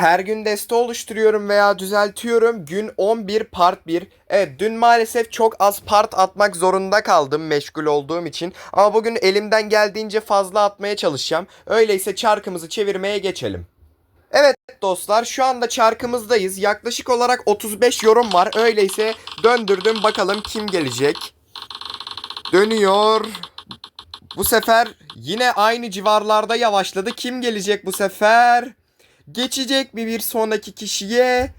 Her gün deste oluşturuyorum veya düzeltiyorum. Gün 11 part 1. Evet dün maalesef çok az part atmak zorunda kaldım meşgul olduğum için. Ama bugün elimden geldiğince fazla atmaya çalışacağım. Öyleyse çarkımızı çevirmeye geçelim. Evet dostlar şu anda çarkımızdayız. Yaklaşık olarak 35 yorum var. Öyleyse döndürdüm bakalım kim gelecek. Dönüyor. Bu sefer yine aynı civarlarda yavaşladı. Kim gelecek bu sefer? Geçecek mi bir sonraki kişiye?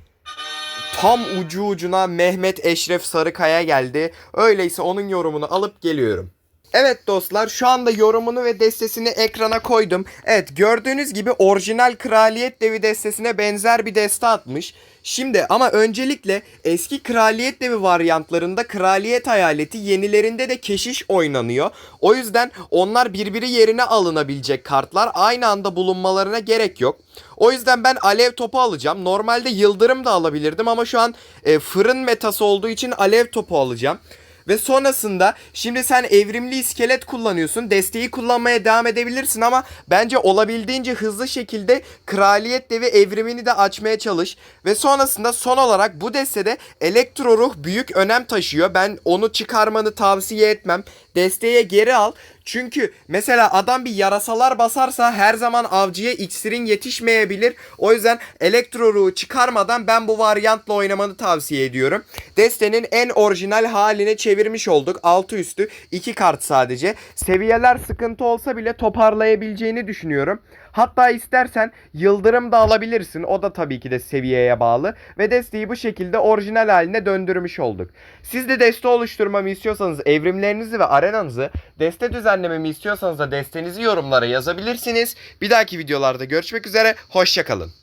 Tam ucu ucuna Mehmet Eşref Sarıkaya geldi. Öyleyse onun yorumunu alıp geliyorum. Evet dostlar şu anda yorumunu ve destesini ekrana koydum. Evet gördüğünüz gibi orijinal Kraliyet Devi destesine benzer bir deste atmış. Şimdi ama öncelikle eski Kraliyet Devi varyantlarında Kraliyet Hayaleti yenilerinde de keşiş oynanıyor. O yüzden onlar birbiri yerine alınabilecek kartlar aynı anda bulunmalarına gerek yok. O yüzden ben alev topu alacağım. Normalde yıldırım da alabilirdim ama şu an e, fırın metası olduğu için alev topu alacağım. Ve sonrasında şimdi sen evrimli iskelet kullanıyorsun. Desteği kullanmaya devam edebilirsin ama bence olabildiğince hızlı şekilde kraliyet devi evrimini de açmaya çalış. Ve sonrasında son olarak bu destede elektro ruh büyük önem taşıyor. Ben onu çıkarmanı tavsiye etmem. Desteğe geri al. Çünkü mesela adam bir yarasalar basarsa her zaman avcıya iksirin yetişmeyebilir. O yüzden elektro ruhu çıkarmadan ben bu varyantla oynamanı tavsiye ediyorum. Destenin en orijinal haline çevirmiş olduk. Altı üstü iki kart sadece. Seviyeler sıkıntı olsa bile toparlayabileceğini düşünüyorum. Hatta istersen yıldırım da alabilirsin. O da tabii ki de seviyeye bağlı. Ve desteği bu şekilde orijinal haline döndürmüş olduk. Siz de deste oluşturmamı istiyorsanız evrimlerinizi ve arenanızı deste düzenlememi istiyorsanız da destenizi yorumlara yazabilirsiniz. Bir dahaki videolarda görüşmek üzere. Hoşçakalın.